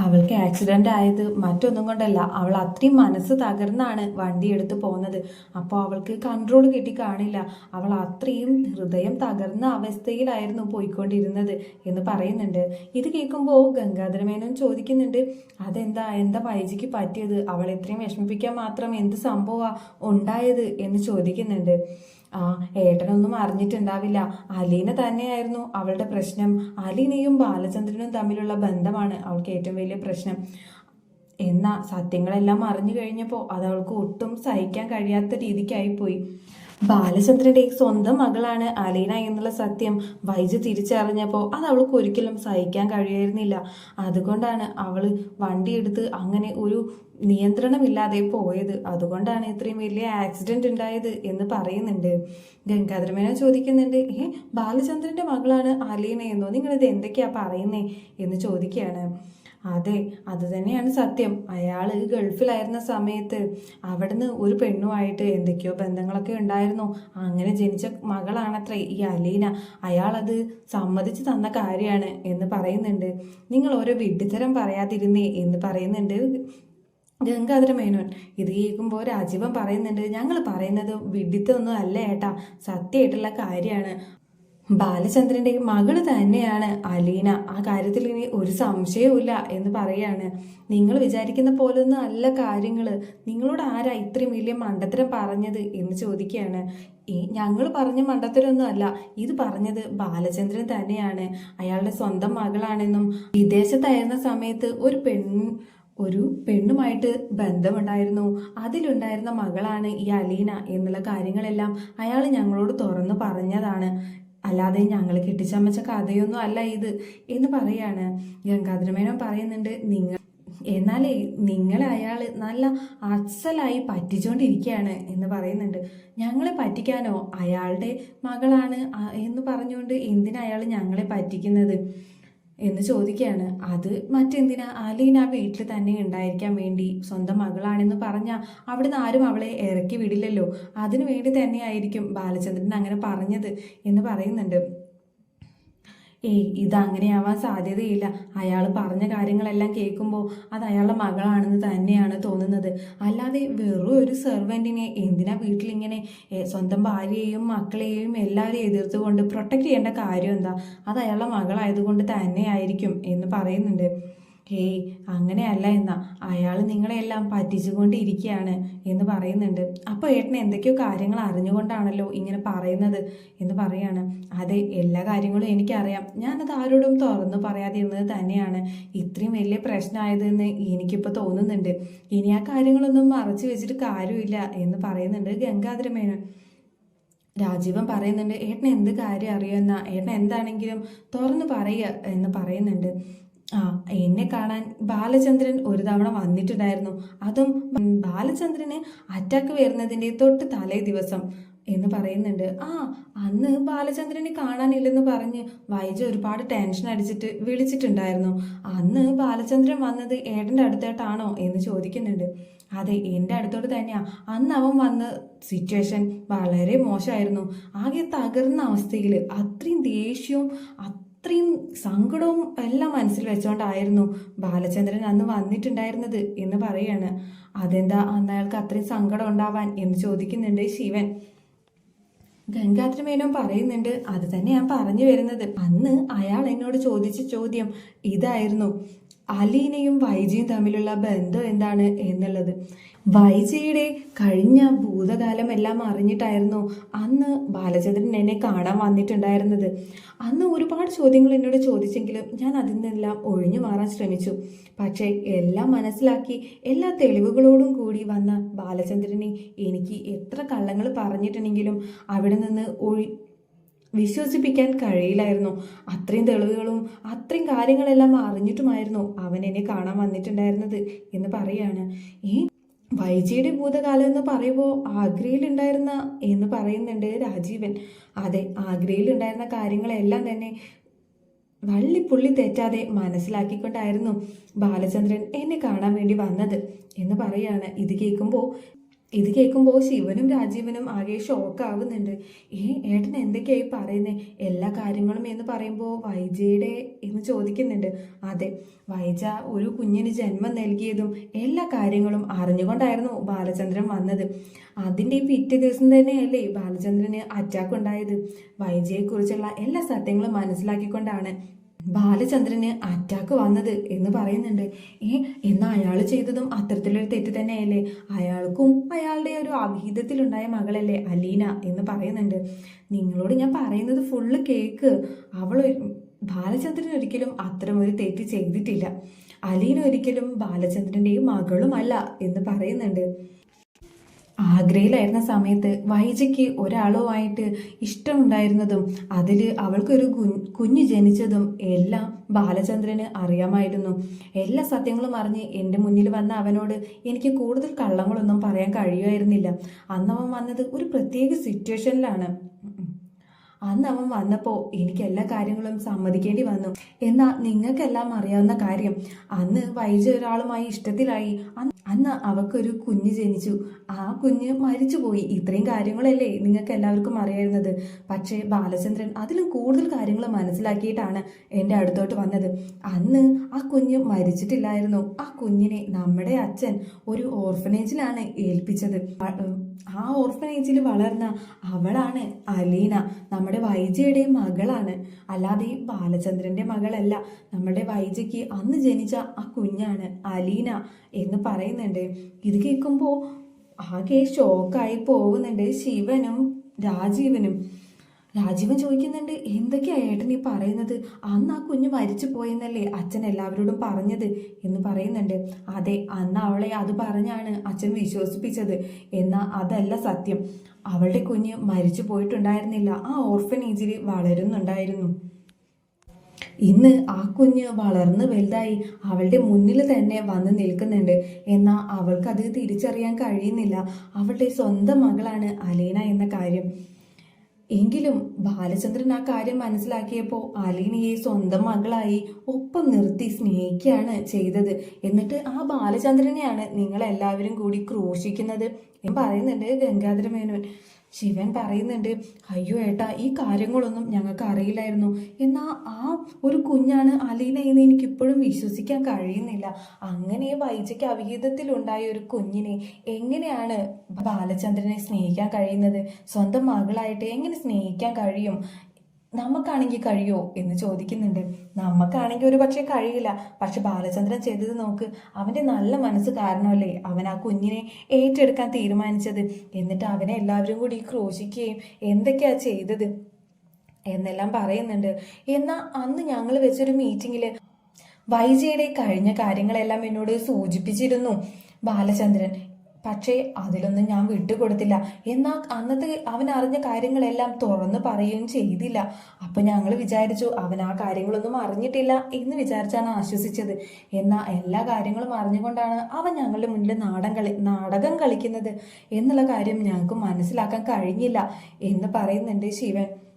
അവൾക്ക് ആക്സിഡന്റ് ആയത് മറ്റൊന്നും കൊണ്ടല്ല. അവൾ അത്രയും മനസ്സ് തകർന്നാണ് വണ്ടി എടുത്ത് പോകുന്നത് അപ്പോൾ അവൾക്ക് കൺട്രോൾ കിട്ടി കാണില്ല. അവൾ അത്രയും ഹൃദയം തകർന്ന അവസ്ഥയിലായിരുന്നു പോയിക്കൊണ്ടിരുന്നത് എന്ന് പറയുന്നുണ്ട്. ഇത് കേൾക്കുമ്പോൾ ഗംഗാധരമേനോൻ ചോദിക്കുന്നുണ്ട് അതെന്താ? എന്താ വൈജിക്ക് പറ്റിയത്? അവൾ ഇത്രയും വിഷമിപ്പിക്കാൻ മാത്രം എന്ത് സംഭവമാണ് ഉണ്ടായത്? എന്ന് ചോദിക്കുന്നുണ്ട്. ആ ഏട്ടനൊന്നും അറിഞ്ഞിട്ടുണ്ടാവില്ല. അലീന തന്നെയായിരുന്നു അവളുടെ പ്രശ്നം. അലീനയും ബാലചന്ദ്രനും തമ്മിലുള്ള ബന്ധമാണ് അവൾക്ക് ഏറ്റവും വലിയ പ്രശ്നം. എന്നാ സത്യങ്ങളെല്ലാം അറിഞ്ഞു കഴിഞ്ഞപ്പോൾ അത് അവൾക്ക് ഒട്ടും സഹിക്കാൻ കഴിയാത്ത രീതിക്കായിപ്പോയി. ബാലചന്ദ്രന്റെ സ്വന്തം മകളാണ് അലീന എന്നുള്ള സത്യം വൈജു തിരിച്ചറിഞ്ഞപ്പോൾ അത് അവൾക്ക് ഒരിക്കലും സഹിക്കാൻ കഴിയായിരുന്നില്ല. അതുകൊണ്ടാണ് അവൾ വണ്ടിയെടുത്ത് അങ്ങനെ ഒരു നിയന്ത്രണമില്ലാതെ പോയത്. അതുകൊണ്ടാണ് ഇത്രയും വലിയ ആക്സിഡന്റ് ഉണ്ടായത് എന്ന് പറയുന്നുണ്ട്. ഗംഗാധരമേന ചോദിക്കുന്നുണ്ട് ഏ ബാലചന്ദ്രന്റെ മകളാണ് അലീന എന്നോ? നിങ്ങളിത് എന്തൊക്കെയാ പറയുന്നേ? എന്ന് ചോദിക്കുകയാണ്. അതെ അത് തന്നെയാണ് സത്യം. അയാൾ ഗൾഫിലായിരുന്ന സമയത്ത് അവിടുന്ന് ഒരു പെണ്ണുമായിട്ട് എന്തൊക്കെയോ ബന്ധങ്ങളൊക്കെ ഉണ്ടായിരുന്നു. അങ്ങനെ ജനിച്ച മകളാണത്രേ ഈ അലീന. അയാളത് സമ്മതിച്ച് തന്ന കാര്യമാണ് എന്ന് പറയുന്നുണ്ട്. നിങ്ങൾ ഓരോ വിഡ്ഢിത്തരം പറയാതിരുന്നേ എന്ന് പറയുന്നുണ്ട് ഗംഗാധര മേനോൻ. ഇത് കേൾക്കുമ്പോൾ രാജീവൻ പറയുന്നുണ്ട്. ഞങ്ങൾ പറയുന്നത് വിഡിത്തൊന്നും അല്ല ഏട്ടാ. സത്യമായിട്ടുള്ള കാര്യമാണ്. ബാലചന്ദ്രന്റെ മകൾ തന്നെയാണ് അലീന. ആ കാര്യത്തിൽ ഇനി ഒരു സംശയവുമില്ല എന്ന് പറയാണ്. നിങ്ങൾ വിചാരിക്കുന്ന പോലൊന്നും അല്ല കാര്യങ്ങൾ. നിങ്ങളോട് ആരാ ഇത്രയും വലിയ മണ്ടത്തരം പറഞ്ഞത് എന്ന് ചോദിക്കുകയാണ്. ഈ ഞങ്ങൾ പറഞ്ഞ മണ്ടത്തരൊന്നും അല്ല. ഇത് പറഞ്ഞത് ബാലചന്ദ്രൻ തന്നെയാണ്. അയാളുടെ സ്വന്തം മകളാണെന്നും വിദേശത്തായിരുന്ന സമയത്ത് ഒരു പെൺ ഒരു പെണ്ണുമായിട്ട് ബന്ധമുണ്ടായിരുന്നു. അതിലുണ്ടായിരുന്ന മകളാണ് ഈ അലീന എന്നുള്ള കാര്യങ്ങളെല്ലാം അയാൾ ഞങ്ങളോട് തുറന്നു പറഞ്ഞതാണ്. അല്ലാതെ ഞങ്ങൾ കെട്ടിച്ചമച്ച കഥയൊന്നും അല്ല ഇത് എന്ന് പറയാണ്. ഗംഗാധരമേനോൻ പറയുന്നുണ്ട് നിങ്ങൾ എന്നാലേ നിങ്ങളെ അയാൾ നല്ല അസലായി പറ്റിച്ചുകൊണ്ടിരിക്കുകയാണ് എന്ന് പറയുന്നുണ്ട്. ഞങ്ങളെ പറ്റിക്കാനോ? അയാളുടെ മകളാണ് എന്ന് പറഞ്ഞുകൊണ്ട് എന്തിനാ അയാൾ ഞങ്ങളെ പറ്റിക്കുന്നത്? എന്ന് ചോദിക്കുകയാണ്. അത് മറ്റെന്തിനാ? അലീന വീട്ടിൽ തന്നെ ഉണ്ടായിരിക്കാൻ വേണ്ടി സ്വന്തം മകളാണെന്ന് പറഞ്ഞാൽ അവിടുന്ന് ആരും അവളെ ഇറക്കി വിടില്ലല്ലോ. അതിനു വേണ്ടി തന്നെയായിരിക്കും ബാലചന്ദ്രൻ അങ്ങനെ പറഞ്ഞത് എന്ന് പറയുന്നുണ്ട്. ഏയ് ഇത് അങ്ങനെയാവാൻ സാധ്യതയില്ല. അയാൾ പറഞ്ഞ കാര്യങ്ങളെല്ലാം കേൾക്കുമ്പോൾ അത് അയാളുടെ മകളാണെന്ന് തന്നെയാണ് തോന്നുന്നത്. അല്ലാതെ വെറും ഒരു സെർവന്റിനെ എന്തിനാ വീട്ടിലിങ്ങനെ സ്വന്തം ഭാര്യയെയും മക്കളെയും എല്ലാവരെയും എതിർത്തുകൊണ്ട് പ്രൊട്ടക്റ്റ് ചെയ്യേണ്ട കാര്യം എന്താ? അത് അയാളുടെ മകളായതുകൊണ്ട് തന്നെയായിരിക്കും എന്ന് പറയുന്നുണ്ട്. ഏയ് അങ്ങനെയല്ല എന്നാ. അയാൾ നിങ്ങളെല്ലാം പറ്റിച്ചുകൊണ്ടിരിക്കുകയാണ് എന്ന് പറയുന്നുണ്ട്. അപ്പോൾ ഏട്ടന് എന്തൊക്കെയോ കാര്യങ്ങൾ അറിഞ്ഞുകൊണ്ടാണല്ലോ ഇങ്ങനെ പറയുന്നത് എന്ന് പറയാണ്. അതെ എല്ലാ കാര്യങ്ങളും എനിക്കറിയാം. ഞാനത് ആരോടും തുറന്നു പറയാതിരുന്നത് തന്നെയാണ്. ഇത്രയും വലിയ പ്രശ്നമായതെന്ന് എനിക്കിപ്പോൾ തോന്നുന്നുണ്ട്. ഇനി ആ കാര്യങ്ങളൊന്നും മറച്ചു വെച്ചിട്ട് കാര്യമില്ല എന്ന് പറയുന്നുണ്ട് ഗംഗാധര മേനോൻ. രാജീവൻ പറയുന്നുണ്ട് ഏട്ടൻ എന്ത് കാര്യം അറിയുമെന്ന? ഏട്ടൻ എന്താണെങ്കിലും തുറന്നു പറയുക എന്ന് പറയുന്നുണ്ട്. ആ എന്നെ കാണാൻ ബാലചന്ദ്രൻ ഒരു തവണ വന്നിട്ടുണ്ടായിരുന്നു. അതും ബാലചന്ദ്രന് അറ്റാക്ക് വരുന്നതിന്റെ തൊട്ട് തലേ ദിവസം എന്ന് പറയുന്നുണ്ട്. ആ അന്ന് ബാലചന്ദ്രനെ കാണാനില്ലെന്ന് പറഞ്ഞ് വൈജ ഒരുപാട് ടെൻഷൻ അടിച്ചിട്ട് വിളിച്ചിട്ടുണ്ടായിരുന്നു. അന്ന് ബാലചന്ദ്രൻ വന്നത് ഏട്ടന്റെ അടുത്തായിട്ടാണോ എന്ന് ചോദിക്കുന്നുണ്ട്. അതെ എന്റെ അടുത്തോട് തന്നെയാ. അന്ന് അവൻ വന്ന സിറ്റുവേഷൻ വളരെ മോശമായിരുന്നു. ആകെ തകർന്ന അവസ്ഥയിൽ അത്രയും ദേഷ്യവും അത്രയും സങ്കടവും എല്ലാം മനസ്സിൽ വെച്ചുകൊണ്ടായിരുന്നു ബാലചന്ദ്രൻ അന്ന് വന്നിട്ടുണ്ടായിരുന്നത് എന്ന് പറയാണ്. അതെന്താ അന്ന് അയാൾക്ക് അത്രയും സങ്കടം ഉണ്ടാവാൻ എന്ന് ചോദിക്കുന്നുണ്ട് ശിവൻ. ഗംഗാധരമേനോൻ പറയുന്നുണ്ട് അത് തന്നെ ഞാൻ പറഞ്ഞു വരുന്നത്. അന്ന് അയാൾ എന്നോട് ചോദിച്ച ചോദ്യം ഇതായിരുന്നു. അലീനയും വൈജയും തമ്മിലുള്ള ബന്ധം എന്താണ് എന്നുള്ളത്? വൈജയുടെ കഴിഞ്ഞ ഭൂതകാലം എല്ലാം അറിഞ്ഞിട്ടായിരുന്നു അന്ന് ബാലചന്ദ്രൻ എന്നെ കാണാൻ വന്നിട്ടുണ്ടായിരുന്നത്. അന്ന് ഒരുപാട് ചോദ്യങ്ങൾ എന്നോട് ചോദിച്ചെങ്കിലും ഞാൻ അതിൽ നിന്നെല്ലാം ഒഴിഞ്ഞു മാറാൻ ശ്രമിച്ചു. പക്ഷേ എല്ലാം മനസ്സിലാക്കി എല്ലാ തെളിവുകളോടും കൂടി വന്ന ബാലചന്ദ്രനെ എനിക്ക് എത്ര കള്ളങ്ങൾ പറഞ്ഞിട്ടുണ്ടെങ്കിലും അവിടെ നിന്ന് ഒഴി വിശ്വസിപ്പിക്കാൻ കഴിയില്ലായിരുന്നു. അത്രയും തെളിവുകളും അത്രയും കാര്യങ്ങളെല്ലാം അറിഞ്ഞിട്ടുമായിരുന്നു അവൻ എന്നെ കാണാൻ വന്നിട്ടുണ്ടായിരുന്നത് എന്ന് പറയാണ്. ഈ വൈജിയുടെ ഭൂതകാലം എന്ന് പറയുമ്പോൾ ആഗ്രയിലുണ്ടായിരുന്ന എന്ന് പറയുന്നുണ്ട് രാജീവൻ. അതെ ആഗ്രയിലുണ്ടായിരുന്ന കാര്യങ്ങളെല്ലാം തന്നെ വള്ളിപ്പുള്ളി തെറ്റാതെ മനസ്സിലാക്കിക്കൊണ്ടായിരുന്നു ബാലചന്ദ്രൻ എന്നെ കാണാൻ വേണ്ടി വന്നത് എന്ന് പറയാണ്. ഇത് കേൾക്കുമ്പോൾ ഇത് കേൾക്കുമ്പോൾ ശിവനും രാജീവനും ആകെ ഷോക്കാവുന്നുണ്ട് ഏ ഏട്ടൻ എന്തൊക്കെയായി പറയുന്നത് എല്ലാ കാര്യങ്ങളും എന്ന് പറയുമ്പോൾ വൈജയുടെ എന്ന് ചോദിക്കുന്നുണ്ട്. അതെ വൈജ ഒരു കുഞ്ഞിന് ജന്മം നൽകിയതും എല്ലാ കാര്യങ്ങളും അറിഞ്ഞുകൊണ്ടായിരുന്നു ബാലചന്ദ്രൻ വന്നത്. അതിന്റെ പിറ്റേ ദിവസം തന്നെയല്ലേ ബാലചന്ദ്രന് അറ്റാക്ക് ഉണ്ടായത്. വൈജയെക്കുറിച്ചുള്ള എല്ലാ സത്യങ്ങളും മനസ്സിലാക്കിക്കൊണ്ടാണ്. ബാലചന്ദ്രന് അറ്റാക്ക് വന്നത് എന്ന് പറയുന്നുണ്ട്. ഏ എന്ന അയാൾ ചെയ്തതും അത്തരത്തിലൊരു തെറ്റ് തന്നെയല്ലേ? അയാൾക്കും അയാളുടെ ഒരു അവിഹിതത്തിലുണ്ടായ മകളല്ലേ അലീന എന്ന് പറയുന്നുണ്ട്. നിങ്ങളോട് ഞാൻ പറയുന്നത് ഫുള്ള് കേക്ക്. അവൾ ബാലചന്ദ്രൻ ഒരിക്കലും അത്തരം ഒരു തെറ്റ് ചെയ്തിട്ടില്ല. അലീന ഒരിക്കലും ബാലചന്ദ്രന്റെയും മകളുമല്ല എന്ന് പറയുന്നുണ്ട്. ആഗ്രയിലായിരുന്ന സമയത്ത് വൈജയ്ക്ക് ഒരാളുമായിട്ട് ഇഷ്ടമുണ്ടായിരുന്നതും അതിൽ അവൾക്കൊരു കുഞ്ഞു ജനിച്ചതും എല്ലാം ബാലചന്ദ്രന് അറിയാമായിരുന്നു. എല്ലാ സത്യങ്ങളും അറിഞ്ഞ് എന്റെ മുന്നിൽ വന്ന അവനോട് എനിക്ക് കൂടുതൽ കള്ളങ്ങളൊന്നും പറയാൻ കഴിയുമായിരുന്നില്ല. അന്നവൻ വന്നത് ഒരു പ്രത്യേക സിറ്റുവേഷനിലാണ് അന്ന് അവൻ വന്നപ്പോൾ എനിക്ക് എല്ലാ കാര്യങ്ങളും സമ്മതിക്കേണ്ടി വന്നു. എന്നാൽ നിങ്ങൾക്കെല്ലാം അറിയാവുന്ന കാര്യം. അന്ന് വൈജ ഒരാളുമായി ഇഷ്ടത്തിലായി. അന്ന് അവക്കൊരു കുഞ്ഞ് ജനിച്ചു. ആ കുഞ്ഞ് മരിച്ചുപോയി. ഇത്രയും കാര്യങ്ങളല്ലേ നിങ്ങൾക്ക് എല്ലാവർക്കും അറിയായിരുന്നത്. പക്ഷേ ബാലചന്ദ്രൻ അതിലും കൂടുതൽ കാര്യങ്ങൾ മനസ്സിലാക്കിയിട്ടാണ് എന്റെ അടുത്തോട്ട് വന്നത്. അന്ന് ആ കുഞ്ഞ് മരിച്ചിട്ടില്ലായിരുന്നു. ആ കുഞ്ഞിനെ നമ്മുടെ അച്ഛൻ ഒരു ഓർഫനേജിലാണ് ഏൽപ്പിച്ചത്. ആ ഓർഫനേജിൽ വളർന്ന അവളാണ് അലീന. നമ്മുടെ വൈജയുടെ മകളാണ്. അല്ലാതെ ഈ ബാലചന്ദ്രന്റെ മകളല്ല. നമ്മുടെ വൈജയ്ക്ക് അന്ന് ജനിച്ച ആ കുഞ്ഞാണ് അലീന എന്ന് പറയുന്നുണ്ട്. ഇത് കേൾക്കുമ്പോൾ ആകെ ഷോക്കായി പോകുന്നുണ്ട് ശിവനും രാജീവനും. രാജീവൻ ചോദിക്കുന്നുണ്ട് എന്തൊക്കെയാ ഏട്ടൻ ഈ പറയുന്നത്? അന്ന് ആ കുഞ്ഞ് മരിച്ചു പോയെന്നല്ലേ അച്ഛൻ എല്ലാവരോടും പറഞ്ഞത്? എന്ന് പറയുന്നുണ്ട്. അതെ അന്ന് അവളെ അത് പറഞ്ഞാണ് അച്ഛൻ വിശ്വസിപ്പിച്ചത്. എന്നാൽ അതല്ല സത്യം. അവളുടെ കുഞ്ഞ് മരിച്ചു പോയിട്ടുണ്ടായിരുന്നില്ല. ആ ഓർഫനേജിൽ വളരുന്നുണ്ടായിരുന്നു. ഇന്ന് ആ കുഞ്ഞ് വളർന്ന് വലുതായി അവളുടെ മുന്നിൽ തന്നെ വന്ന് നിൽക്കുന്നുണ്ട്. എന്നാൽ അവൾക്കത് തിരിച്ചറിയാൻ കഴിയുന്നില്ല. അവളുടെ സ്വന്തം മകളാണ് അലീന എന്ന കാര്യം. എങ്കിലും ബാലചന്ദ്രൻ ആ കാര്യം മനസ്സിലാക്കിയപ്പോൾ അലീനയെ സ്വന്തം മകളായി ഒപ്പം നിർത്തി സ്നേഹിക്കുകയാണ് ചെയ്തത്. എന്നിട്ട് ആ ബാലചന്ദ്രനെയാണ് നിങ്ങളെല്ലാവരും കൂടി ക്രൂശിക്കുന്നത്. പറയുന്നുണ്ട് ഗംഗാധര മേനോൻ ശിവൻ പറയുന്നുണ്ട് അയ്യോ ഏട്ടാ ഈ കാര്യങ്ങളൊന്നും ഞങ്ങൾക്ക് അറിയില്ലായിരുന്നു. എന്നാൽ ആ ഒരു കുഞ്ഞാണ് അലീന എന്ന് എനിക്കിപ്പോഴും വിശ്വസിക്കാൻ കഴിയുന്നില്ല. അങ്ങനെ വൈജയ്ക്ക് അവിഹിതത്തിലുണ്ടായ ഒരു കുഞ്ഞിനെ എങ്ങനെയാണ് ബാലചന്ദ്രനെ സ്നേഹിക്കാൻ കഴിയുന്നത്? സ്വന്തം മകളായിട്ട് എങ്ങനെ സ്നേഹിക്കാൻ കഴിയും? നമുക്കാണെങ്കിൽ കഴിയോ? എന്ന് ചോദിക്കുന്നുണ്ട്. നമുക്കാണെങ്കിൽ ഒരു പക്ഷേ കഴിയില്ല. പക്ഷെ ബാലചന്ദ്രൻ ചെയ്തത് നോക്ക്. അവന്റെ നല്ല മനസ്സ് കാരണമല്ലേ അവൻ ആ കുഞ്ഞിനെ ഏറ്റെടുക്കാൻ തീരുമാനിച്ചത്. എന്നിട്ട് അവനെ എല്ലാവരും കൂടി ക്രോശിക്കുകയും എന്തൊക്കെയാ ചെയ്തത്? എന്നെല്ലാം പറയുന്നുണ്ട്. എന്നാൽ അന്ന് ഞങ്ങൾ വെച്ചൊരു മീറ്റിങ്ങിൽ വൈജയുടെ കഴിഞ്ഞ കാര്യങ്ങളെല്ലാം എന്നോട് സൂചിപ്പിച്ചിരുന്നു. ബാലചന്ദ്രൻ പക്ഷേ അതിലൊന്നും ഞാൻ വിട്ടുകൊടുത്തില്ല. എന്നാൽ അന്നത്തെ അവൻ അറിഞ്ഞ കാര്യങ്ങളെല്ലാം തുറന്നു പറയുകയും ചെയ്തില്ല. അപ്പൊ ഞങ്ങൾ വിചാരിച്ചു അവൻ ആ കാര്യങ്ങളൊന്നും അറിഞ്ഞിട്ടില്ല എന്ന് വിചാരിച്ചാണ് ആശ്വസിച്ചത്. എന്നാൽ എല്ലാ കാര്യങ്ങളും അറിഞ്ഞുകൊണ്ടാണ് അവൻ ഞങ്ങളുടെ മുന്നിൽ നാടൻ കളി നാടകം കളിക്കുന്നത്. എന്നുള്ള കാര്യം ഞങ്ങൾക്ക് മനസ്സിലാക്കാൻ കഴിഞ്ഞില്ല എന്ന് പറയുന്നുണ്ട് ശിവൻ.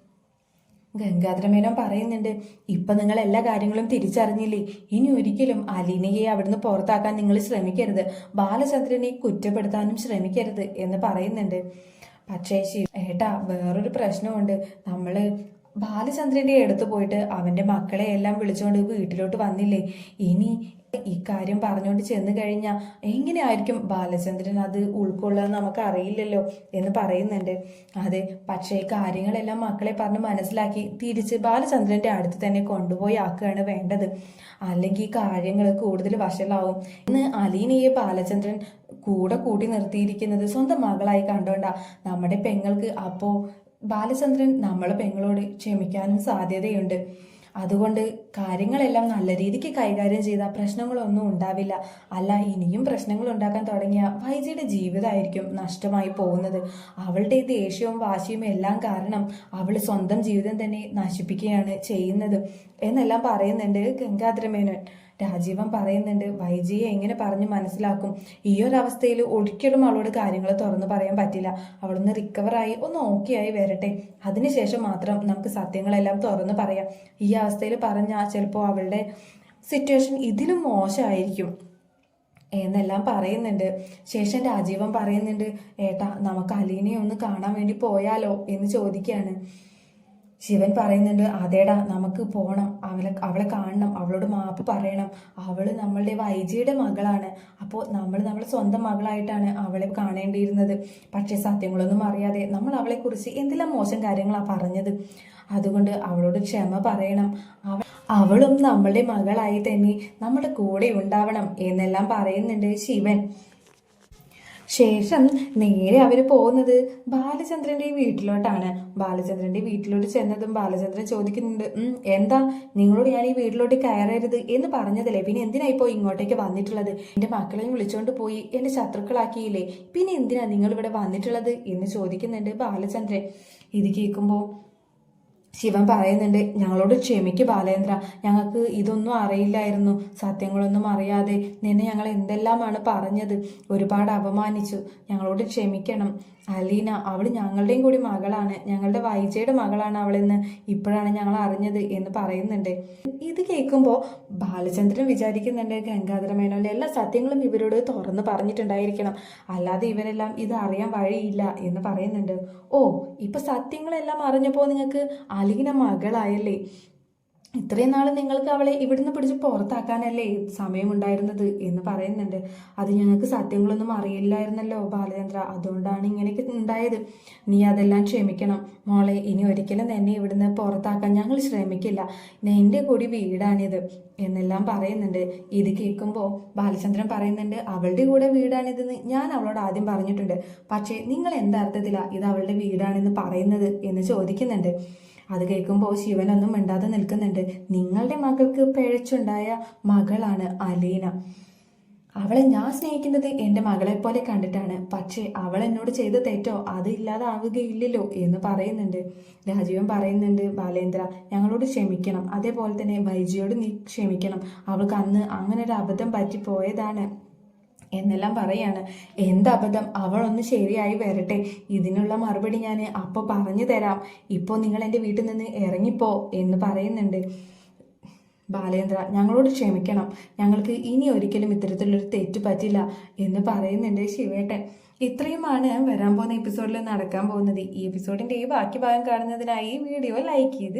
ഗംഗാധരമേനോൻ പറയുന്നുണ്ട് ഇപ്പൊ നിങ്ങൾ എല്ലാ കാര്യങ്ങളും തിരിച്ചറിഞ്ഞില്ലേ? ഇനി ഒരിക്കലും അലീനയെ അവിടുന്ന് പുറത്താക്കാൻ നിങ്ങൾ ശ്രമിക്കരുത്. ബാലചന്ദ്രനെ കുറ്റപ്പെടുത്താനും ശ്രമിക്കരുത് എന്ന് പറയുന്നുണ്ട്. പക്ഷേ ഏട്ടാ വേറൊരു പ്രശ്നമുണ്ട്. നമ്മൾ ബാലചന്ദ്രന്റെ അടുത്ത് പോയിട്ട് അവന്റെ മക്കളെ എല്ലാം വിളിച്ചുകൊണ്ട് വീട്ടിലോട്ട് വന്നില്ലേ? ഇനി ഇക്കാര്യം പറഞ്ഞുകൊണ്ട് ചെന്ന് കഴിഞ്ഞാൽ എങ്ങനെയായിരിക്കും ബാലചന്ദ്രൻ അത് ഉൾക്കൊള്ളാൻ നമുക്ക് അറിയില്ലല്ലോ എന്ന് പറയുന്നുണ്ട്. അതെ പക്ഷേ കാര്യങ്ങളെല്ലാം മക്കളെ പറഞ്ഞ് മനസ്സിലാക്കി തിരിച്ച് ബാലചന്ദ്രന്റെ അടുത്ത് തന്നെ കൊണ്ടുപോയി ആക്കുകയാണ് വേണ്ടത്. അല്ലെങ്കിൽ ഈ കാര്യങ്ങൾ കൂടുതൽ വഷളാവും. ഇന്ന് അലീനയെ ബാലചന്ദ്രൻ കൂടെ കൂട്ടി നിർത്തിയിരിക്കുന്നത് സ്വന്തം മകളായി കണ്ടോണ്ടാ. നമ്മുടെ പെങ്ങൾക്ക് അപ്പോൾ ബാലചന്ദ്രൻ നമ്മളെ പെങ്ങളോട് ക്ഷമിക്കാനും സാധ്യതയുണ്ട്. അതുകൊണ്ട് കാര്യങ്ങളെല്ലാം നല്ല രീതിക്ക് കൈകാര്യം ചെയ്താൽ പ്രശ്നങ്ങളൊന്നും ഉണ്ടാവില്ല. അല്ല ഇനിയും പ്രശ്നങ്ങൾ ഉണ്ടാക്കാൻ തുടങ്ങിയ വൈജിയുടെ ജീവിതമായിരിക്കും നഷ്ടമായി പോകുന്നത്. അവളുടെ ദേഷ്യവും വാശിയും എല്ലാം കാരണം അവൾ സ്വന്തം ജീവിതം തന്നെ നശിപ്പിക്കുകയാണ് ചെയ്യുന്നത്. എന്നെല്ലാം പറയുന്നുണ്ട് ഗംഗാധര മേനോൻ രാജീവൻ പറയുന്നുണ്ട് വൈജിയെ എങ്ങനെ പറഞ്ഞ് മനസ്സിലാക്കും? ഈ ഒരു അവസ്ഥയിൽ ഒരിക്കലും അവളോട് കാര്യങ്ങൾ തുറന്നു പറയാൻ പറ്റില്ല. അവളൊന്ന് റിക്കവറായി ഒന്ന് ഓക്കെ ആയി വരട്ടെ. അതിനുശേഷം മാത്രം നമുക്ക് സത്യങ്ങളെല്ലാം തുറന്ന് പറയാം. ഈ അവസ്ഥയിൽ പറഞ്ഞാൽ ചിലപ്പോൾ അവളുടെ സിറ്റുവേഷൻ ഇതിലും മോശമായിരിക്കും എന്നെല്ലാം പറയുന്നുണ്ട്. ശേഷം രാജീവൻ പറയുന്നുണ്ട് ഏട്ടാ നമുക്ക് അലീനയെ ഒന്ന് കാണാൻ വേണ്ടി പോയാലോ? എന്ന് ചോദിക്കുകയാണ്. ശിവൻ പറയുന്നുണ്ട് അതേടാ നമുക്ക് പോകണം അവളെ അവളെ കാണണം. അവളോട് മാപ്പ് പറയണം. അവൾ നമ്മളുടെ വൈജിയുടെ മകളാണ്. അപ്പോൾ നമ്മൾ നമ്മളെ സ്വന്തം മകളായിട്ടാണ് അവളെ കാണേണ്ടിയിരുന്നത്. പക്ഷേ സത്യങ്ങളൊന്നും അറിയാതെ നമ്മൾ അവളെക്കുറിച്ച് എന്തെല്ലാം മോശം കാര്യങ്ങളാണ് പറഞ്ഞത്? അതുകൊണ്ട് അവളോട് ക്ഷമ പറയണം. അവ അവളും നമ്മളുടെ മകളായി തന്നെ നമ്മുടെ കൂടെ ഉണ്ടാവണം എന്നെല്ലാം പറയുന്നുണ്ട് ശിവൻ. ശേഷം നേരെ അവർ പോകുന്നത് ബാലചന്ദ്രന്റെ വീട്ടിലോട്ടാണ്. ബാലചന്ദ്രന്റെ വീട്ടിലോട്ട് ചെന്നതും ബാലചന്ദ്രൻ ചോദിക്കുന്നുണ്ട് എന്താ? നിങ്ങളോട് ഞാൻ ഈ വീട്ടിലോട്ട് കയറരുത് എന്ന് പറഞ്ഞതല്ലേ. പിന്നെ എന്തിനാ ഇപ്പോൾ ഇങ്ങോട്ടേക്ക് വന്നിട്ടുള്ളത്? എന്റെ മക്കളെയും വിളിച്ചുകൊണ്ട് പോയി എന്റെ ശത്രുക്കളാക്കിയില്ലേ. പിന്നെ എന്തിനാ നിങ്ങളിവിടെ വന്നിട്ടുള്ളത്? എന്ന് ചോദിക്കുന്നുണ്ട് ബാലചന്ദ്രൻ. ഇത് കേൾക്കുമ്പോൾ ശിവൻ പറയുന്നുണ്ട് ഞങ്ങളോട് ക്ഷമിക്ക് ബാലേന്ദ്ര. ഞങ്ങൾക്ക് ഇതൊന്നും അറിയില്ലായിരുന്നു. സത്യങ്ങളൊന്നും അറിയാതെ നിന്നെ ഞങ്ങൾ എന്തെല്ലാമാണ് പറഞ്ഞത്? ഒരുപാട് അപമാനിച്ചു. ഞങ്ങളോട് ക്ഷമിക്കണം. അലീന അവൾ ഞങ്ങളുടെയും കൂടി മകളാണ്. ഞങ്ങളുടെ വൈജയുടെ മകളാണ് അവളെന്ന് ഇപ്പോഴാണ് ഞങ്ങൾ അറിഞ്ഞത് എന്ന് പറയുന്നുണ്ട്. ഇത് കേൾക്കുമ്പോൾ ബാലചന്ദ്രൻ വിചാരിക്കുന്നുണ്ട് ഗംഗാധര മേനോന്റെ എല്ലാ സത്യങ്ങളും ഇവരോട് തുറന്ന് പറഞ്ഞിട്ടുണ്ടായിരിക്കണം. അല്ലാതെ ഇവരെല്ലാം ഇത് അറിയാൻ വഴിയില്ല എന്ന് പറയുന്നുണ്ട്. ഓ ഇപ്പം സത്യങ്ങളെല്ലാം അറിഞ്ഞപ്പോൾ നിങ്ങൾക്ക് അലീന മകളായല്ലേ? ഇത്രയും നാൾ നിങ്ങൾക്ക് അവളെ ഇവിടുന്ന് പിടിച്ച് പുറത്താക്കാനല്ലേ സമയമുണ്ടായിരുന്നത് എന്ന് പറയുന്നുണ്ട്. അത് ഞങ്ങൾക്ക് സത്യങ്ങളൊന്നും അറിയില്ലായിരുന്നല്ലോ ബാലചന്ദ്ര. അതുകൊണ്ടാണ് ഇങ്ങനെയൊക്കെ ഉണ്ടായത്. നീ അതെല്ലാം ക്ഷമിക്കണം. മോളെ ഇനി ഒരിക്കലും തന്നെ ഇവിടുന്ന് പുറത്താക്കാൻ ഞങ്ങൾ ശ്രമിക്കില്ല. എന്റെ കൂടി വീടാണിത് എന്നെല്ലാം പറയുന്നുണ്ട്. ഇത് കേൾക്കുമ്പോൾ ബാലചന്ദ്രൻ പറയുന്നുണ്ട് അവളുടെ കൂടെ വീടാണിതെന്ന് ഞാൻ അവളോട് ആദ്യം പറഞ്ഞിട്ടുണ്ട്. പക്ഷേ നിങ്ങൾ എന്തർത്ഥത്തിലാണ് ഇത് അവളുടെ വീടാണെന്ന് പറയുന്നത്? എന്ന് ചോദിക്കുന്നുണ്ട്. അത് കേൾക്കുമ്പോൾ ശിവനൊന്നും മിണ്ടാതെ നിൽക്കുന്നുണ്ട്. നിങ്ങളുടെ മകൾക്ക് പിഴച്ചുണ്ടായ മകളാണ് അലീന. അവളെ ഞാൻ സ്നേഹിക്കുന്നത് എന്റെ മകളെ പോലെ കണ്ടിട്ടാണ്. പക്ഷേ അവൾ എന്നോട് ചെയ്ത തെറ്റോ അത് ഇല്ലാതാവുകയില്ലല്ലോ എന്ന് പറയുന്നുണ്ട്. രാജീവൻ പറയുന്നുണ്ട് ബാലേന്ദ്ര ഞങ്ങളോട് ക്ഷമിക്കണം. അതേപോലെ തന്നെ വൈജിയോട് നീ ക്ഷമിക്കണം. അവൾക്ക് അന്ന് അങ്ങനെ ഒരു അബദ്ധം പറ്റിപ്പോയതാണ്. എന്നെല്ലാം പറയാണ്. എന്ത് അബദ്ധം അവളൊന്ന് ശരിയായി വരട്ടെ. ഇതിനുള്ള മറുപടി ഞാൻ അപ്പോൾ പറഞ്ഞു തരാം. ഇപ്പോൾ നിങ്ങൾ എന്റെ വീട്ടിൽ നിന്ന് ഇറങ്ങിപ്പോ എന്ന് പറയുന്നുണ്ട്. ബാലേന്ദ്ര ഞങ്ങളോട് ക്ഷമിക്കണം. ഞങ്ങൾക്ക് ഇനി ഒരിക്കലും ഇത്തരത്തിലൊരു തെറ്റ് പറ്റില്ല എന്ന് പറയുന്നുണ്ട് ശിവേട്ടൻ. ഇത്രയുമാണ് വരാൻ പോകുന്ന എപ്പിസോഡിൽ നടക്കാൻ പോകുന്നത്. ഈ എപ്പിസോഡിന്റെ ഈ ബാക്കി ഭാഗം കാണുന്നതിനായി വീഡിയോ ലൈക്ക് ചെയ്ത്